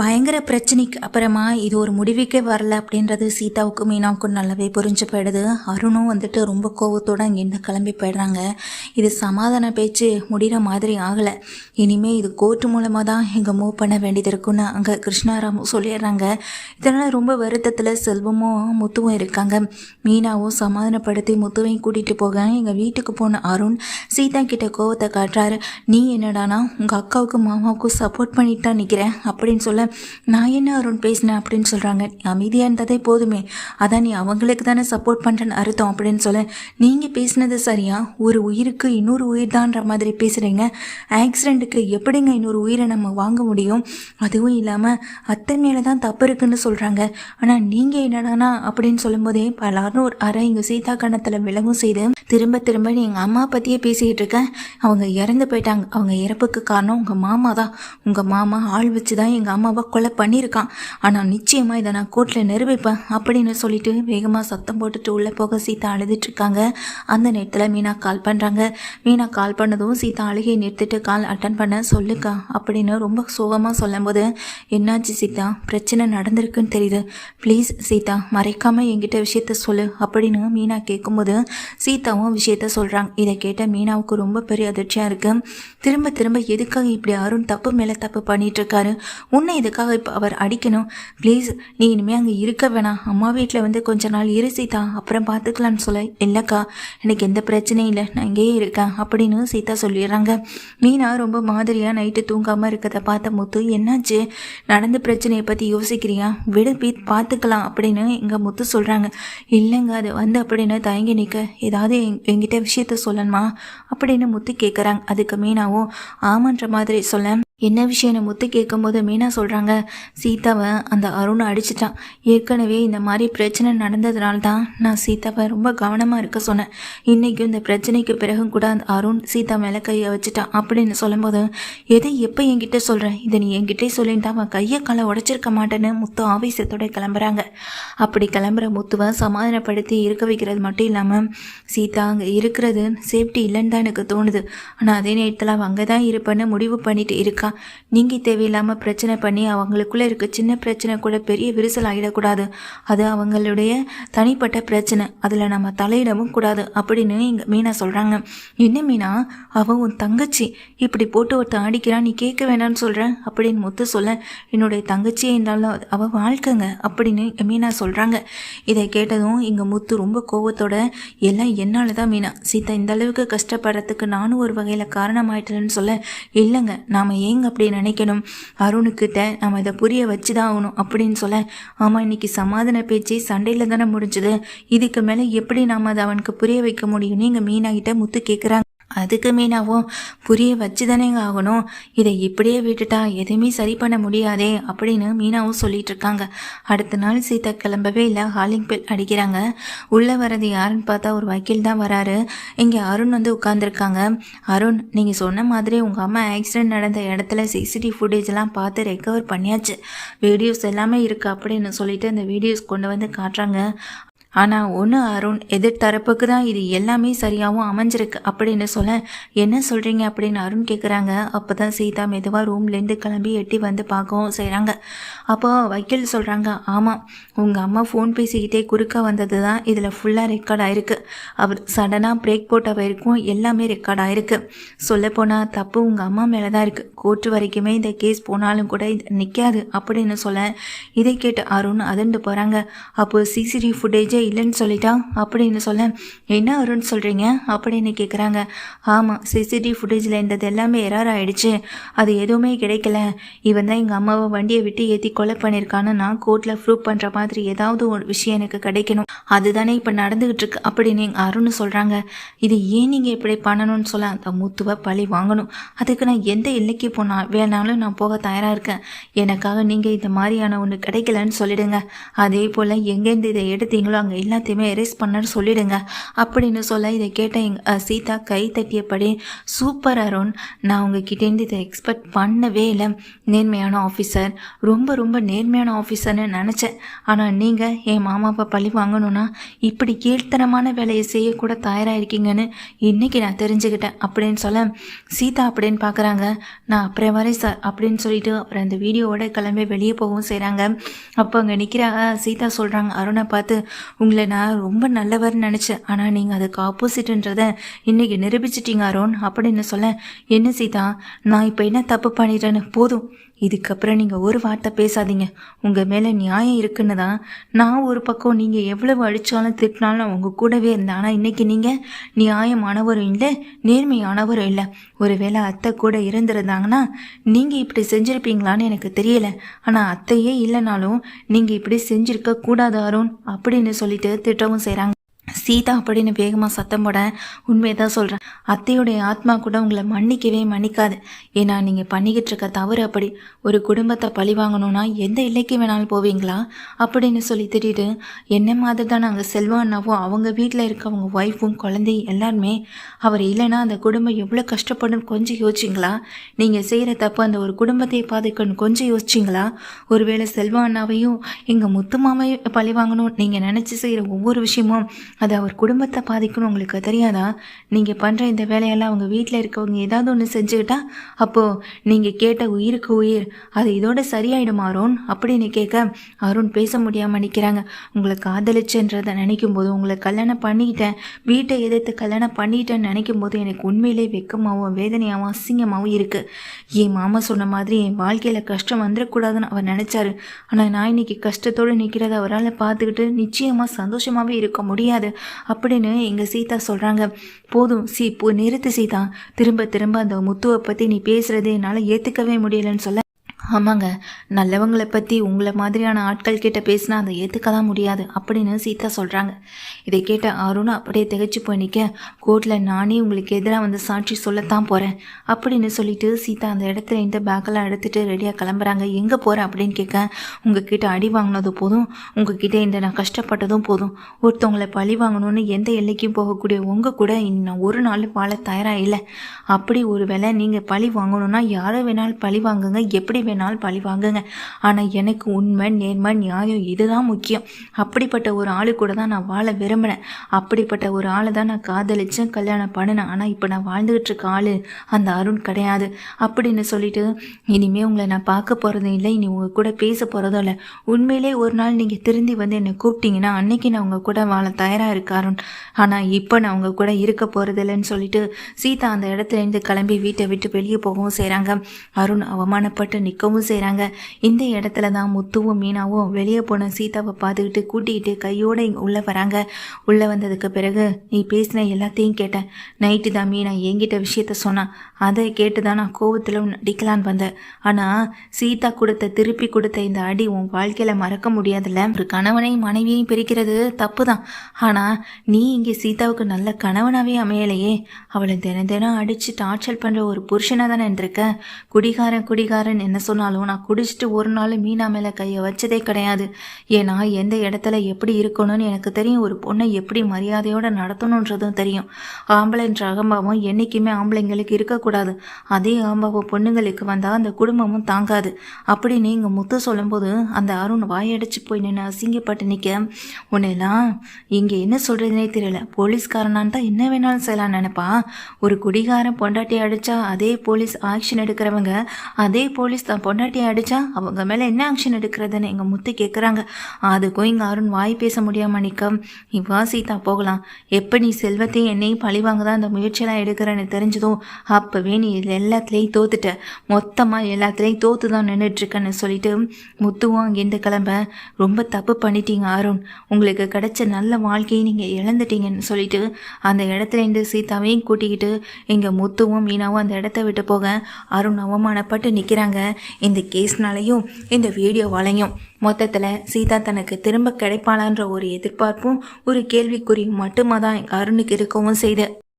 பயங்கர பிரச்சனைக்கு அப்புறமா இது ஒரு முடிவுக்கே வரல அப்படின்றது சீதாவுக்கும் மீனாவுக்கும் நல்லாவே புரிஞ்சு போயிடுது. அருணும் வந்துட்டு ரொம்ப கோவத்தோடு அங்கேருந்து கிளம்பி போயிடுறாங்க. இது சமாதான பேச்சு முடிகிற மாதிரி ஆகலை. இனிமேல் இது கோர்ட்டு மூலமாக தான் இங்கே மூவ் பண்ண வேண்டியது இருக்குன்னு அங்கே கிருஷ்ணாராமும் சொல்லிடுறாங்க. இதனால் ரொம்ப வருத்தத்தில் செல்வமும் முத்துவும் இருக்காங்க. மீனாவும் சமாதானப்படுத்தி முத்துவையும் கூட்டிகிட்டு போக எங்கள் வீட்டுக்கு போன அருண் சீதா கிட்ட கோவத்தை காட்டுறாரு. நீ என்னடானா உங்கள் அக்காவுக்கும் மாமாவுக்கும் சப்போர்ட் பண்ணிட்டு தான் நிற்கிறேன் அப்படின்னு சொல்ல நான் என்ன அருண் பேசினேன் அப்படின்னு சொல்கிறாங்க நீ அமைதியாக இருந்ததே போதுமே. அதான் நீ அவங்களுக்கு தானே சப்போர்ட் பண்ணுறேன்னு அர்த்தம் அப்படின்னு சொல்ல நீங்கள் பேசினது சரியா? ஒரு உயிருக்கு இன்னொரு உயிர் தான்ற மாதிரி பேசுகிறீங்க ஆக்சிடெண்ட்டுக்கு எப்படிங்க இன்னொரு உயிரை நம்ம வாங்க முடியும்? அதுவும் இல்லாமல் அத்தை மேலே தான் தப்பு இருக்குன்னு சொல்கிறாங்க ஆனால் நீங்கள் என்னடானா அப்படின்னு சொல்லும்போதே பலாரும் ஒரு அறை இங்கே சீதா கணத்தில் விலகும் செய்து திரும்ப திரும்ப நீ எங்கள் அம்மா பற்றியே பேசிக்கிட்டு இருக்கேன் அவங்க இறந்து போயிட்டாங்க. அவங்க இறப்புக்கு காரணம் உங்கள் மாமா தான் உங்கள் மாமா ஆள் வச்சு தான் எங்கள் அம்மாவை கொலை பண்ணியிருக்கான். ஆனால் நிச்சயமாக இதை நான் கோர்ட்டில் நிரூபிப்பேன் அப்படின்னு சொல்லிட்டு வேகமாக சத்தம் போட்டுட்டு உள்ளே போக சீதா அழுதுட்டுருக்காங்க அந்த நேரத்தில் மீனா கால் பண்ணுறாங்க மீனா கால் பண்ணதும் சீதா அழுகையை நிறுத்திட்டு கால் அட்டன் பண்ண சொல்லுக்கா அப்படின்னு ரொம்ப சோகமாக சொல்லும்போது என்னாச்சு சீதா? பிரச்சனை நடந்திருக்குன்னு தெரியுது. ப்ளீஸ் சீதா மறைக்காமல் என்கிட்ட விஷயத்த சொல்லு அப்படின்னு மீனா கேட்கும்போது சீதாவும் விஷயத்த சொல்கிறாங்க இதை கேட்ட மீனாவுக்கு ரொம்ப பெரிய அதிர்ச்சியாக இருக்குது திரும்ப திரும்ப எதுக்காக இப்படி அருண் தப்பு மேலே தப்பு பண்ணிகிட்ருக்காரு உன்னை எதுக்காக இப்போ அவர் அடிக்கணும்? ப்ளீஸ் நீ இனிமேல் அங்கே இருக்க வேணாம். அம்மா வீட்டில் வந்து கொஞ்ச நாள் இரு சீதா. அப்புறம் பார்த்துக்கலான்னு சொல்ல. இல்லைக்கா எனக்கு எந்த பிரச்சனையும் இல்லை. நான் இங்கேயே இருக்கேன் அப்படின்னு சீதா சொல்லிடுறாங்க. மீனா ரொம்ப மாதிரியாக நைட்டு தூங்காமல் இருக்கிறத பார்த்த முத்து என்னாச்சு? நடந்த பிரச்சனையை பற்றி யோசிக்கிறியா? விடு பீத் பார்த்துக்கலாம் அப்படின்னு எங்கள் முத்து சொல்கிறாங்க இல்லைங்க அது வந்து அப்படின்னு தயங்கி நிற்க ஏதாவது எங்கிட்ட என்கிட்ட விஷயத்த சொல்லணுமா? அப்படின்னு முத்து கேட்குறாங்க அதுக்கு மீனாவும் ஆமான்ற மாதிரி சொல்ல என்ன விஷயம்னு முத்து கேட்கும்போது மீனா சொல்கிறாங்க சீதாவை அந்த அருணை அடிச்சிட்டான். ஏற்கனவே இந்த மாதிரி பிரச்சனை நடந்ததுனால தான் நான் சீதாவை ரொம்ப கவனமாக இருக்க சொன்னேன். இன்றைக்கும் இந்த பிரச்சனைக்கு பிறகும் கூட அந்த அருண் சீதா மேலே கையை வச்சுட்டான். அப்படின்னு சொல்லும்போது எதை எப்போ என்கிட்ட சொல்கிறேன் இதை நீ என்கிட்டே சொல்லிட்டு அவன் கையை காலை உடச்சிருக்க மாட்டேன்னு முத்து ஆவேசத்தோட கிளம்புறாங்க. அப்படி கிளம்புற முத்துவை சமாதானப்படுத்தி இருக்க வைக்கிறது மட்டும் இல்லாமல் சீதா அங்கே இருக்கிறது சேஃப்டி இல்லைன்னு தான் எனக்கு தோணுது. ஆனால் அதே நேரத்தில் அவள் அங்கே தான் இருப்பேன்னு முடிவு பண்ணிட்டு இருக்கா. நீங்கள் தேவையில்லாமல் பிரச்சனை பண்ணி அவங்களுக்குள்ளே இருக்க சின்ன பிரச்சனை கூட பெரிய விரிசல் ஆகிடக்கூடாது அது அவங்களுடைய தனிப்பட்ட பிரச்சனை. அதில் நம்ம தலையிடவும் கூடாது அப்படின்னு இங்கே மீனா சொல்கிறாங்க என்ன மீனா? அவள் உன் தங்கச்சி. இப்படி போட்டு ஒருத்தன் அடிக்கிறான் நீ கேட்க வேணாம்னு சொல்கிறேன் அப்படின்னு முத்து சொல்ல என்னுடைய தங்கச்சி என்றாலும் அவள் வாழ்க்கைங்க அப்படின்னு மீனா சொல்கிறாங்க இதை கேட்டதும் இங்கே முத்து ரொம்ப கோவத்தோட எல்லாம் என்னால் தான் மீனா. சீதா இந்த அளவுக்கு கஷ்டப்படுறதுக்கு நானும் ஒரு வகையில் காரணமாயிட்டேன்னு சொல்ல இல்லைங்க. நாம் ஏங்க அப்படி நினைக்கணும். அருணுக்கிட்ட நம்ம இதை புரிய வச்சு தான் ஆகணும் அப்படின்னு சொல்ல ஆமாம் இன்னைக்கு சமாதான பேச்சு சண்டையில் தானே முடிஞ்சுது. இதுக்கு மேலே எப்படி நாம் அதை அவனுக்கு புரிய வைக்க முடியும்? நீங்கள் மீனாகிட்ட முத்து கேட்குறாங்க அதுக்கு மீனாவும் புரிய வச்சு தானேங்க ஆகணும். இதை இப்படியே விட்டுட்டா எதுவுமே சரி பண்ண முடியாதே அப்படின்னு மீனாவும் சொல்லிட்டு இருக்காங்க. அடுத்த நாள் சீதா கிளம்பவே இல்லை. ஹாலிங் பெல் அடிக்கிறாங்க. உள்ளே வர்றது யாருன்னு பார்த்தா ஒரு வக்கீல் தான் வராரு. இங்கே அருண் வந்து உட்காந்துருக்காங்க அருண் நீங்கள் சொன்ன மாதிரி உங்கள் அம்மா ஆக்சிடென்ட் நடந்த இடத்துல சிசிடிவி ஃபுட்டேஜ்லாம் பார்த்து ரெக்கவர் பண்ணியாச்சு. வீடியோஸ் எல்லாமே இருக்குது அப்படின்னு சொல்லிட்டு அந்த வீடியோஸ் கொண்டு வந்து காட்டுறாங்க. ஆனால் ஒன்று அருண் எதிர்த்தரப்புக்கு தான் இது எல்லாமே சரியாகவும் அமைஞ்சிருக்கு அப்படின்னு சொல்ல என்ன சொல்கிறீங்க அப்படின்னு அருண் கேட்குறாங்க அப்போ தான் சீதா மெதுவாக ரூம்லேருந்து கிளம்பி எட்டி வந்து பார்க்கவும் செய்கிறாங்க அப்போ வக்கீல் சொல்கிறாங்க ஆமாம் உங்கள் அம்மா ஃபோன் பேசிக்கிட்டே குறுக்க வந்தது தான் இதில் ஃபுல்லாக ரெக்கார்ட் ஆயிருக்கு. அவர் சடனாக பிரேக் போட்ட வரைக்கும் எல்லாமே ரெக்கார்ட் ஆயிருக்கு. சொல்லப்போனால் தப்பு உங்கள் அம்மா மேலே தான் இருக்குது கோர்ட்டு வரைக்குமே இந்த கேஸ் போனாலும் கூட இது நிற்காது அப்படின்னு சொல்ல இதை கேட்டு அருண் அதிர்ந்து போகிறாங்க அப்போது சிசிடிவி ஃபுட்டேஜே இல்லைன்னு சொல்லிட்டா? அப்படின்னு சொல்ல என்ன அருண் சொல்கிறீங்க அப்படின்னு கேட்குறாங்க ஆமாம் சிசிடிவி ஃபுட்டேஜில் இருந்தது எல்லாமே எரார் ஆகிடுச்சு அது எதுவுமே கிடைக்கல. இவன் தான் எங்கள் அம்மாவை வண்டியை விட்டு ஏற்றி கொலை பண்ணியிருக்கான்னு நான் கோர்ட்டில் ப்ரூவ் பண்ணுற மாதிரி ஏதாவது ஒரு விஷயம் எனக்கு கிடைக்கணும். அதுதானே இப்போ நடந்துகிட்டு இருக்கு அப்படின்னு எங்கள் அருண் சொல்கிறாங்க இது ஏன் நீங்கள் இப்படி பண்ணணும்னு சொல்ல அந்த முத்துவை பழி வாங்கணும். அதுக்கு நான் எந்த எல்லைக்கு போனால் வேணாலும் நான் போக தயாராக இருக்கேன். எனக்காக நீங்கள் இந்த மாதிரியான ஒன்று கிடைக்கலன்னு சொல்லிடுங்க. அதே போல் எங்கேருந்து இதை எடுத்தீங்களோ அங்கே அவங்க எல்லாத்தையுமே எரேஸ் பண்ணன்னு சொல்லிடுங்க. அப்படின்னு சொல்ல இதை கேட்ட எங் சீதா கை தட்டியபடி சூப்பர் அருண் நான் உங்ககிட்டேருந்து இதை எக்ஸ்பெக்ட் பண்ணவே இல்லை. நேர்மையான ஆஃபீஸர் ரொம்ப ரொம்ப நேர்மையான ஆஃபீஸர்னு நினச்சேன். ஆனால் நீங்கள் என் மாமாவை பழி வாங்கணும்னா இப்படி கீழ்த்தனமான வேலையை செய்யக்கூட தயாராக இருக்கீங்கன்னு இன்னைக்கு நான் தெரிஞ்சுக்கிட்டேன். அப்படின்னு சொல்ல சீதா அப்படின்னு பார்க்குறாங்க நான் அப்புறம் வரேன் சார் அப்படின்னு சொல்லிட்டு அப்புறம் அந்த வீடியோவோட கிளம்பி வெளியே போகவும் செய்கிறாங்க அப்போ அங்கே நிற்கிறாங்க சீதா சொல்கிறாங்க அருணை பார்த்து உங்களை நான் ரொம்ப நல்லவர்னு நினச்சேன். ஆனால் நீங்கள் அதுக்கு ஆப்போசிட்ன்றதை இன்னைக்கு நிரூபிச்சிட்டீங்க அருண். அப்படின்னு சொல்ல என்ன சீதா நான் இப்போ என்ன தப்பு பண்ணிட்டேன்னு போதும். இதுக்கப்புறம் நீங்கள் ஒரு வார்த்தை பேசாதீங்க. உங்கள் மேலே நியாயம் இருக்குன்னு தான் நான் ஒரு பக்கம் நீங்கள் எவ்வளவு அடித்தாலும் திட்டினாலும் நான் உங்கள் கூடவே இருந்தேன் ஆனால் இன்றைக்கி நீங்கள் நியாயமானவரும் இல்லை நேர்மையானவரும் இல்லை. ஒருவேளை அத்தை கூட இருந்திருந்தாங்கன்னா நீங்கள் இப்படி செஞ்சுருப்பீங்களான்னு எனக்கு தெரியல. ஆனால் அத்தையே இல்லைனாலும் நீங்கள் இப்படி செஞ்சுருக்க கூடாதாரோன் அப்படின்னு சொல்லிட்டு திட்டவும் செய்கிறாங்க சீதா அப்படின்னு வேகமாக சத்தம் போட உண்மையை தான் சொல்கிறேன் அத்தையுடைய ஆத்மா கூட உங்களை மன்னிக்கவே மன்னிக்காது. ஏன்னா நீங்கள் பண்ணிக்கிட்டு இருக்க தவறு அப்படி ஒரு குடும்பத்தை பழி வாங்கணும்னா எந்த எல்லைக்கு வேணாலும் போவீங்களா? அப்படின்னு சொல்லி திட்டிட்டு என்ன மாதிரி தான் நாங்கள் செல்வா அவங்க வீட்டில் இருக்கவங்க ஒய்ஃபும் குழந்தை எல்லாருமே அவர் இல்லைன்னா அந்த குடும்பம் எவ்வளோ கஷ்டப்படும் கொஞ்சம் யோசிச்சிங்களா? நீங்கள் செய்கிற தப்பு அந்த ஒரு குடும்பத்தை பாதிக்கணும் கொஞ்சம் யோசிச்சிங்களா? ஒருவேளை செல்வா அண்ணாவையும் எங்கள் முத்துமாமையும் பழி வாங்கணும். நீங்கள் நினச்சி செய்கிற ஒவ்வொரு விஷயமும் அது அவர் குடும்பத்தை பாதிக்கும்னு உங்களுக்கு தெரியாதா? நீங்கள் பண்ணுற இந்த வேலையெல்லாம் அவங்க வீட்டில் இருக்கவங்க ஏதாவது ஒன்று செஞ்சுக்கிட்டா அப்போது நீங்கள் கேட்ட உயிருக்கு உயிர் அது இதோட சரியாயிடும் அருண்? அப்படின்னு கேட்க அருண் பேச முடியாமல் நிற்கிறாங்க உங்களை காதலிச்சுன்றதை நினைக்கும் போது உங்களை கல்யாணம் பண்ணிக்கிட்டேன் வீட்டை எதிர்த்து கல்யாணம் பண்ணிட்டேன்னு நினைக்கும் போது எனக்கு உண்மையிலே வெக்கமாகவும் வேதனையாகவும் அசிங்கமாகவும் இருக்குது என் மாமா சொன்ன மாதிரி என் வாழ்க்கையில் கஷ்டம் வந்துடக்கூடாதுன்னு அவர் நினச்சாரு. ஆனால் நான் இன்னைக்கு கஷ்டத்தோடு நிற்கிறத அவரால் பார்த்துக்கிட்டு நிச்சயமாக சந்தோஷமாகவே இருக்க முடியாது. அப்படின்னு எங்கள் சீதா சொல்கிறாங்க போதும் சீ போ நிறுத்து சீதா. திரும்ப திரும்ப அந்த முத்துவை பற்றி நீ பேசுகிறதே என்னால் ஏற்றுக்கவே முடியலன்னு சொல்ல ஆமாங்க. நல்லவங்களை பற்றி உங்களை மாதிரியான ஆட்கள் கிட்ட பேசினா அதை ஏற்றுக்க தான் முடியாது அப்படின்னு சீதா சொல்கிறாங்க இதை கேட்ட அருண் அப்படியே திகச்சு போய் நிற்க கோர்ட்டில் நானே உங்களுக்கு எதிராக வந்து சாட்சி சொல்லத்தான் போகிறேன் அப்படின்னு சொல்லிட்டு சீதா அந்த இடத்துல இந்த பேக்கெல்லாம் எடுத்துகிட்டு ரெடியாக கிளம்புறாங்க. எங்கே போகிறேன் அப்படின்னு கேட்க உங்ககிட்ட அடி வாங்கினது போதும். உங்ககிட்ட இந்த நான் கஷ்டப்பட்டதும் போதும். ஒருத்தவங்களை பழி வாங்கணும்னு எந்த எல்லைக்கும் போகக்கூடிய உங்கள் கூட இன்னும் ஒரு நாள் வாழ தயாராக இல்லை. அப்படி ஒரு வேளை நீங்கள் பழி வாங்கணும்னா யாரை வேணாலும் பழி வாங்குங்க. எப்படி நாள் பழி வாங்குங்க. ஆனால் எனக்கு உண்மை நேர்மை நியாயம் இதுதான் முக்கியம். அப்படிப்பட்ட ஒரு ஆளு கூட தான் நான் வாழ விரும்பினேன். அப்படிப்பட்ட ஒரு ஆளை தான் நான் காதலிச்சேன் கல்யாணம் பண்ணினேன். ஆனால் இப்போ நான் வாழ்ந்துகிட்டு இருக்க ஆள் அந்த அருண் கிடையாது. அப்படின்னு சொல்லிட்டு இனிமே உங்களை நான் பார்க்க போகிறதும் இல்லை இனி உங்கள் கூட பேச போகிறதும் இல்லை. உண்மையிலே ஒரு நாள் நீங்கள் திருந்தி வந்து என்னை கூப்பிட்டீங்கன்னா அன்னைக்கு நான் உங்கள் கூட வாழ தயாராக இருக்க அருண். ஆனால் இப்போ நான் உங்கள் கூட இருக்க போகிறதில்லன்னு சொல்லிட்டு சீதா அந்த இடத்துல இருந்து கிளம்பி வீட்டை விட்டு வெளியே போகவும் செய்கிறாங்க அருண் அவமானப்பட்டு நிற்கவும் செய்கிறாங்க இந்த இடத்துல தான் முத்துவும் மீனாவும் வெளியே போன சீதாவை பார்த்துக்கிட்டு கூட்டிக்கிட்டு கையோடு இங்கே உள்ளே வராங்க. உள்ளே வந்ததுக்கு பிறகு நீ பேசின எல்லாத்தையும் கேட்டேன். நைட்டு தான் மீனா என்கிட்ட விஷயத்த சொன்னான் அதை கேட்டு தான் நான் கோவத்தில் நடிக்கலான்னு வந்தேன். ஆனால் சீதா கொடுத்த திருப்பி கொடுத்த இந்த அடி உன் வாழ்க்கையில் மறக்க முடியாதுல்ல. ஒரு கணவனையும் மனைவியையும் பிரிக்கிறது தப்பு தான் ஆனால் நீ இங்கே சீதாவுக்கு நல்ல கணவனாகவே அமையலையே. அவளை தினம் தினம் அடித்து டார்ச்சர் பண்ணுற ஒரு புருஷனாக தானே இருந்திருக்க. குடிகாரன் குடிகாரன் என்ன சொன்னாலும் நான் குடிச்சிட்டு ஒரு நாள் மீனா மேலே கையை வச்சதே கிடையாது. ஏன்னா எந்த இடத்துல எப்படி இருக்கணும்னு எனக்கு தெரியும். ஒரு பொண்ணை எப்படி மரியாதையோடு நடத்தணுன்றதும் தெரியும். ஆம்பளைன்ற அகம்பாவம் என்றைக்குமே ஆம்பளைங்களுக்கு இருக்கக்கூடாது. அதே ஆம்பாவம் பொண்ணுங்களுக்கு வந்தால் அந்த குடும்பமும் தாங்காது. அப்படி நீங்கள் முத்து சொல்லும்போது அந்த அருண் வாயடிச்சு போய் நின்று அசிங்கப்பட்டு நிற்க உன்னெல்லாம் இங்கே என்ன சொல்கிறதுனே தெரியல. போலீஸ்காரனான் தான் என்ன வேணாலும் செய்யலாம் நினைப்பா? ஒரு குடிகாரன் பொண்டாட்டி அடித்தா அதே போலீஸ் ஆக்ஷன் எடுக்கிறவங்க அதே போலீஸ் தான் பொண்டாட்டியை அடித்தா அவங்க மேலே என்ன ஆக்ஷன் எடுக்கிறதுன்னு எங்கள் முத்து கேட்குறாங்க அதுக்கும் இங்கே அருண் வாய் பேச முடியாமல் நிற்க இவ்வா சீதா போகலாம். எப்போ நீ செல்வத்தையும் என்னையும் பழிவாங்க தான் அந்த முயற்சியெல்லாம் எடுக்கிறேன்னு தெரிஞ்சதும் அப்போவே நீ இது எல்லாத்துலேயும் தோத்துட்ட. மொத்தமாக எல்லாத்துலேயும் தோத்து தான் நின்றுட்டுருக்கேன்னு சொல்லிட்டு முத்துவும் அங்கேருந்து கிளம்ப. ரொம்ப தப்பு பண்ணிட்டீங்க அருண். உங்களுக்கு கிடைச்ச நல்ல வாழ்க்கையை நீங்கள் இழந்துட்டீங்கன்னு சொல்லிட்டு அந்த இடத்துல இருந்து சீதாவையும் கூட்டிக்கிட்டு எங்கள் முத்துவும் மீனாவும் அந்த இடத்த விட்டு போக அருண் அவமானப்பட்டு நிற்கிறாங்க இந்த கேஸ்னாலையும் இந்த வீடியோவாலையும் மொத்தத்தில் சீதா தனக்கு திரும்ப கிடைப்பாளான்ற ஒரு எதிர்பார்ப்பும் ஒரு கேள்விக்குறியும் மட்டுமா தான் அருணுக்கு இருக்கவும் செய்து.